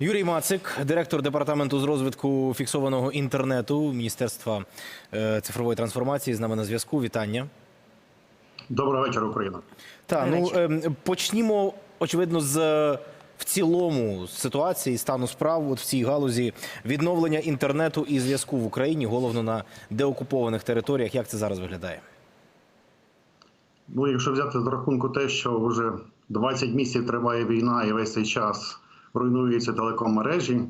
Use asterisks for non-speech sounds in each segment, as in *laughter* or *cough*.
Юрій Мацик, директор департаменту з розвитку фіксованого інтернету Міністерства е, цифрової трансформації, з нами на зв'язку. Вітання. Доброго вечора, Україна. Так, ну ем, почнімо очевидно з в цілому ситуації стану справ от в цій галузі відновлення інтернету і зв'язку в Україні, головно на деокупованих територіях. Як це зараз виглядає? Ну, якщо взяти до рахунку те, що вже 20 місяців триває війна і весь цей час руйнуються телеком-мережі,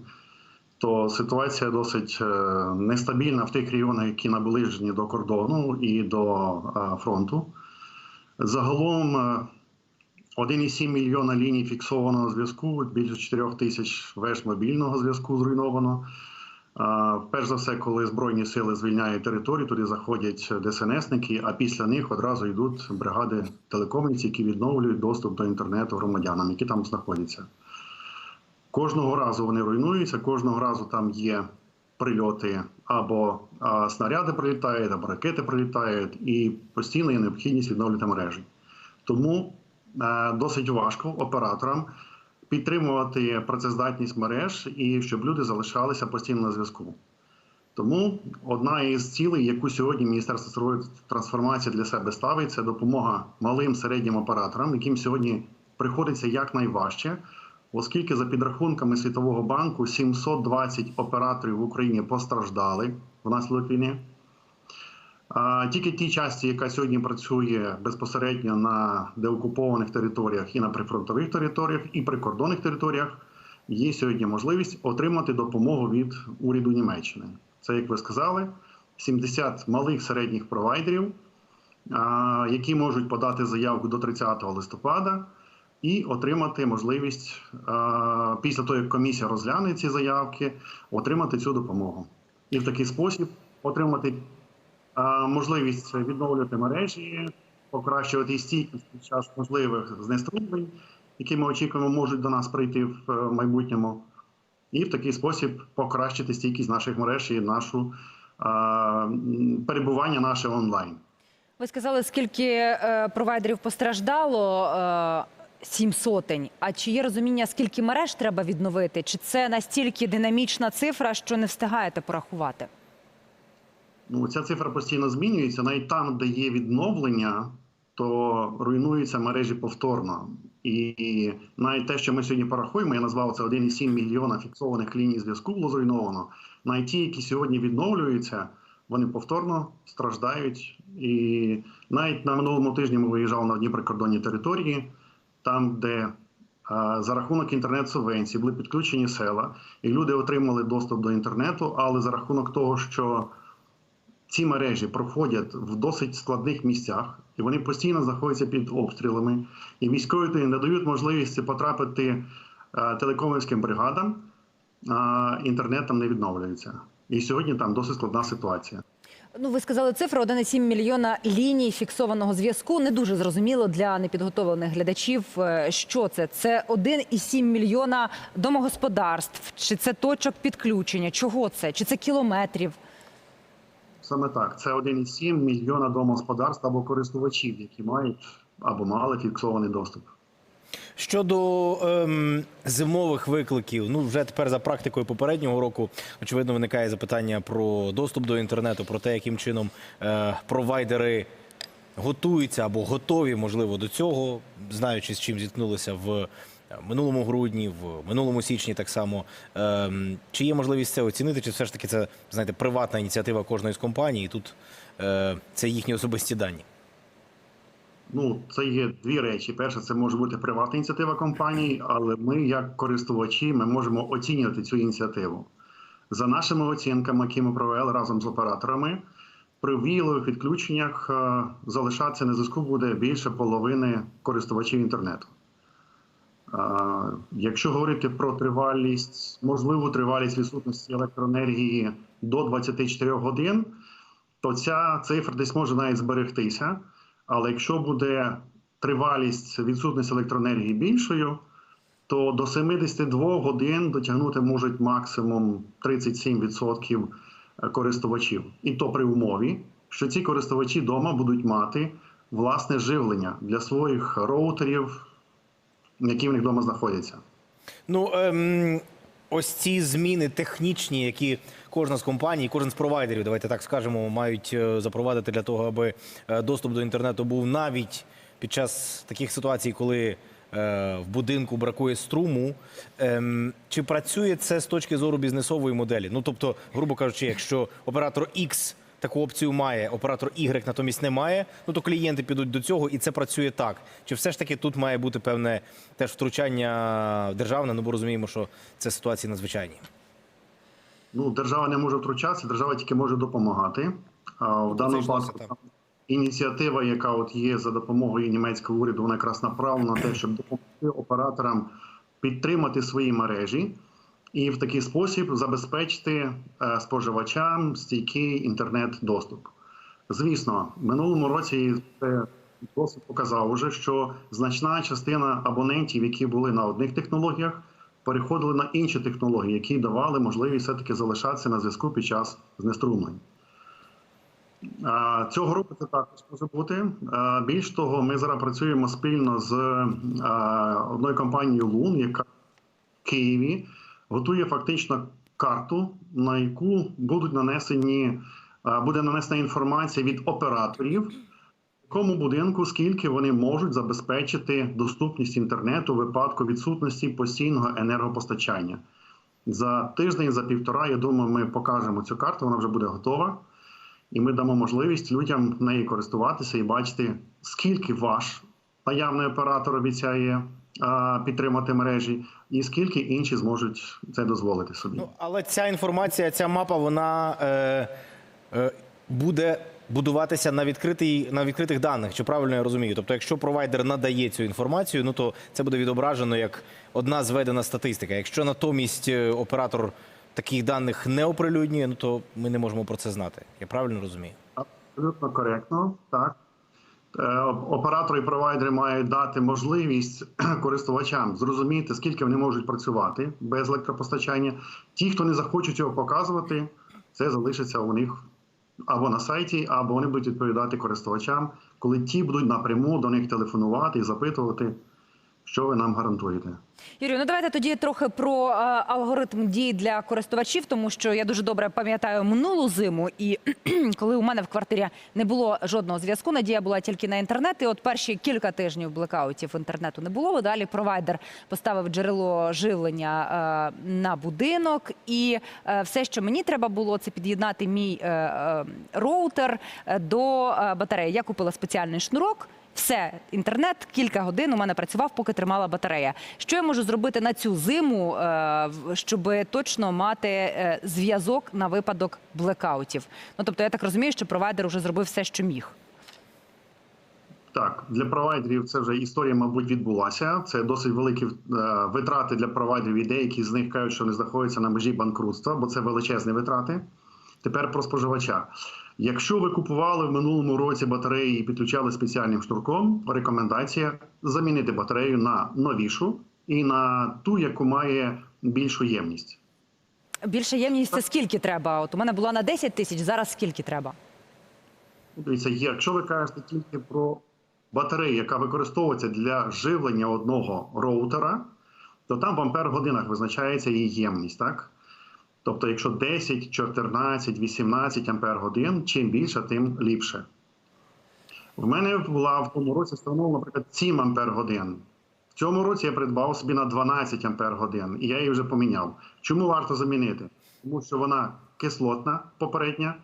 то ситуація досить е, нестабільна в тих регіонах, які наближені до кордону і до е, фронту. Загалом е, 1,7 мільйона ліній фіксованого зв'язку, більше 4 тисяч веж мобільного зв'язку зруйновано. Перш за все, коли збройні сили звільняють територію, туди заходять ДСНСники, а після них одразу йдуть бригади телекомівців, які відновлюють доступ до інтернету громадянам, які там знаходяться. Кожного разу вони руйнуються, кожного разу там є прильоти або а, снаряди прилітають, або ракети прилітають, і постійно є необхідність відновлювати мережі. Тому е, досить важко операторам підтримувати працездатність мереж і щоб люди залишалися постійно на зв'язку. Тому одна із цілей, яку сьогодні Міністерство цифрової трансформації для себе ставить, це допомога малим середнім операторам, яким сьогодні приходиться якнайважче, оскільки за підрахунками Світового банку 720 операторів в Україні постраждали внаслідок війни. Тільки ті часті, яка сьогодні працює безпосередньо на деокупованих територіях і на прифронтових територіях, і прикордонних територіях, є сьогодні можливість отримати допомогу від уряду Німеччини. Це, як ви сказали, 70 малих середніх провайдерів, які можуть подати заявку до 30 листопада і отримати можливість після того, як комісія розгляне ці заявки, отримати цю допомогу. І в такий спосіб отримати можливість відновлювати мережі, покращувати стійкість під час можливих знеструмлень, які ми очікуємо, можуть до нас прийти в е, майбутньому, і в такий спосіб покращити стійкість наших мереж і нашу перебування наше онлайн. Ви сказали, скільки е, провайдерів постраждало? Сім сотень. А чи є розуміння, скільки мереж треба відновити? Чи це настільки динамічна цифра, що не встигаєте порахувати? Ну, ця цифра постійно змінюється. Навіть там, де є відновлення, то руйнуються мережі повторно. І навіть те, що ми сьогодні порахуємо, я назвав це 1,7 мільйона фіксованих ліній зв'язку було зруйновано. Навіть ті, які сьогодні відновлюються, вони повторно страждають. І навіть на минулому тижні ми виїжджали на одні прикордонні території, там, де за рахунок інтернет-субвенцій були підключені села, і люди отримали доступ до інтернету, але за рахунок того, що ці мережі проходять в досить складних місцях, і вони постійно знаходяться під обстрілами. І військові не дають можливості потрапити е, телекомівським бригадам, а інтернет там не відновлюється. І сьогодні там досить складна ситуація. Ну, ви сказали цифру 1,7 мільйона ліній фіксованого зв'язку. Не дуже зрозуміло для непідготовлених глядачів, е, що це. Це 1,7 мільйона домогосподарств, чи це точок підключення? Чого це? Чи це кілометрів? Саме так, це 1,7 мільйона домогосподарств або користувачів, які мають або мали фіксований доступ. Щодо ем, зимових викликів, ну вже тепер за практикою попереднього року, очевидно, виникає запитання про доступ до інтернету, про те, яким чином е, провайдери готуються або готові, можливо, до цього, знаючи, з чим зіткнулися в е, минулому грудні, в минулому січні, так само. Ем, чи є можливість це оцінити, чи все ж таки це знаєте, приватна ініціатива кожної з компаній, і тут е, це їхні особисті дані? Ну, це є дві речі. Перше, це може бути приватна ініціатива компанії, але ми, як користувачі, ми можемо оцінювати цю ініціативу. За нашими оцінками, які ми провели разом з операторами, при віялових відключеннях е, залишатися на зв'язку буде більше половини користувачів інтернету. Е, Якщо говорити про тривалість, можливу тривалість відсутності електроенергії до 24 годин, то ця цифра десь може навіть зберегтися. Але якщо буде тривалість відсутності електроенергії більшою, то до 72 годин дотягнути можуть максимум 37% користувачів. І то при умові, що ці користувачі вдома будуть мати власне живлення для своїх роутерів, які в них вдома знаходяться. Ну ем, ось ці зміни технічні, які кожна з компаній, кожен з провайдерів, давайте так скажемо, мають е, запровадити для того, аби е, доступ до інтернету був навіть під час таких ситуацій, коли е, в будинку бракує струму. Ем, Чи працює це з точки зору бізнесової моделі? Ну тобто, грубо кажучи, якщо оператор X таку опцію має, оператор Y натомість не має, ну то клієнти підуть до цього, і це працює так. Чи все ж таки тут має бути певне теж втручання державне? Ну бо розуміємо, що це ситуації надзвичайні. Ну, держава не може втручатися, держава тільки може допомагати. А в даному випадку ініціатива, яка от є за допомогою німецького уряду, вона якраз направлена на те, щоб допомогти операторам підтримати свої мережі і в такий спосіб забезпечити е, споживачам стійкий інтернет-доступ. Звісно, минулому році це досвід показав уже, що значна частина абонентів, які були на одних технологіях, переходили на інші технології, які давали можливість все-таки залишатися на зв'язку під час знеструмлень. Цього року це також може бути. Більш того, ми зараз працюємо спільно з одною компанією Лун, яка в Києві готує фактично карту, на яку будуть нанесені, буде нанесена інформація від операторів, в якому будинку скільки вони можуть забезпечити доступність інтернету у випадку відсутності постійного енергопостачання. За тиждень, за півтора, я думаю, ми покажемо цю карту, вона вже буде готова. І ми дамо можливість людям нею користуватися і бачити, скільки ваш наявний оператор обіцяє підтримати мережі, і скільки інші зможуть це дозволити собі. Ну але ця інформація, ця мапа, вона е, е, буде будуватися на відкритий на відкритих даних. Чи правильно я розумію? Тобто, якщо провайдер надає цю інформацію, ну то це буде відображено як одна зведена статистика. Якщо натомість е, оператор таких даних не оприлюднює, ну то ми не можемо про це знати. Я правильно розумію? Абсолютно коректно, так. Е, Оператори і провайдери мають дати можливість *clears throat* користувачам зрозуміти, скільки вони можуть працювати без електропостачання. Ті, хто не захочуть цього показувати, це залишиться у них або на сайті, або вони будуть відповідати користувачам, коли ті будуть напряму до них телефонувати і запитувати, що ви нам гарантуєте. Юрію, ну давайте тоді трохи про е, алгоритм дій для користувачів, тому що я дуже добре пам'ятаю минулу зиму, і *clears throat* коли у мене в квартирі не було жодного зв'язку, надія була тільки на інтернет. І от перші кілька тижнів блекаутів інтернету не було. Далі провайдер поставив джерело живлення е, на будинок, і е, все, що мені треба було, це під'єднати мій е, е, роутер е, до е, батареї. Я купила спеціальний шнурок. Все, інтернет кілька годин у мене працював, поки тримала батарея. Що я можу зробити на цю зиму, щоб точно мати е, зв'язок на випадок блекаутів? Ну тобто, я так розумію, що провайдер вже зробив все, що міг. Так, для провайдерів це вже історія, мабуть, відбулася. Це досить великі е, витрати для провайдерів. І деякі з них кажуть, що вони знаходяться на межі банкрутства, бо це величезні витрати. Тепер про споживача. Якщо ви купували в минулому році батареї і підключали спеціальним шнурком, рекомендація замінити батарею на новішу і на ту, яку має більшу ємність. Більша ємність це скільки треба? От у мене була на 10 тисяч, зараз скільки треба? Дивіться, якщо ви кажете тільки про батарею, яка використовується для живлення одного роутера, то там в ампер-годинах визначається її ємність, так? Тобто, якщо 10, 14, 18 ампер-годин, чим більше, тим ліпше. В мене була в тому році встановлено, наприклад, 7 ампер-годин. В цьому році я придбав собі на 12 ампер-годин, і я її вже поміняв. Чому варто замінити? Тому що вона кислотна попередня,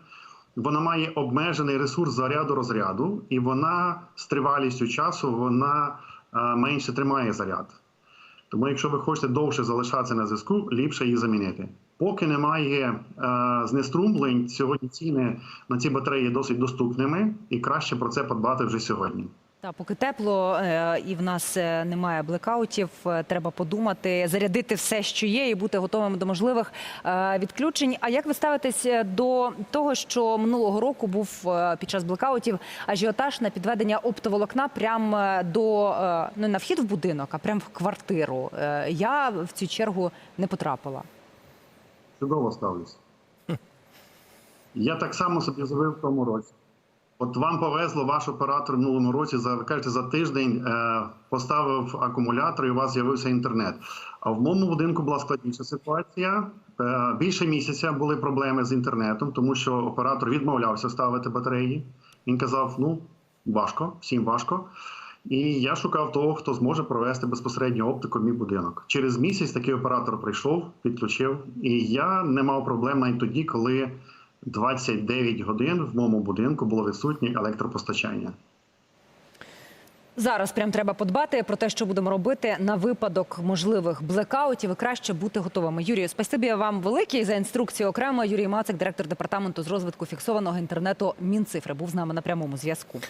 вона має обмежений ресурс заряду розряду, і вона з тривалістю часу вона е, менше тримає заряд. Тому, якщо ви хочете довше залишатися на зв'язку, ліпше її замінити. Поки немає е, знеструмлень, сьогодні ціни на ці батареї досить доступними, і краще про це подбати вже сьогодні. Та поки тепло е, і в нас е, немає блекаутів, е, треба подумати, зарядити все, що є, і бути готовим до можливих відключень. А як ви ставитесь до того, що минулого року був під час блекаутів ажіотаж на підведення оптоволокна прямо до не на вхід в будинок, а прямо в квартиру? Я в цю чергу не потрапила. Чудово ставлюся. Я так само собі зробив в тому році. От вам повезло, ваш оператор в минулому році за кажете, за тиждень е, поставив акумулятор і у вас з'явився інтернет. А в моєму будинку була складніша ситуація. Е, більше місяця були проблеми з інтернетом, тому що оператор відмовлявся ставити батареї. Він казав: ну важко, всім важко. І я шукав того, хто зможе провести безпосередньо оптику в мій будинок. Через місяць такий оператор прийшов, підключив, і я не мав проблем навіть тоді, коли 29 годин в моєму будинку було відсутнє електропостачання. Зараз прям треба подбати про те, що будемо робити на випадок можливих блекаутів і краще бути готовими. Юрію, спасибі вам велике за інструкцію окремо. Юрій Мацик, директор департаменту з розвитку фіксованого інтернету Мінцифри, був з нами на прямому зв'язку.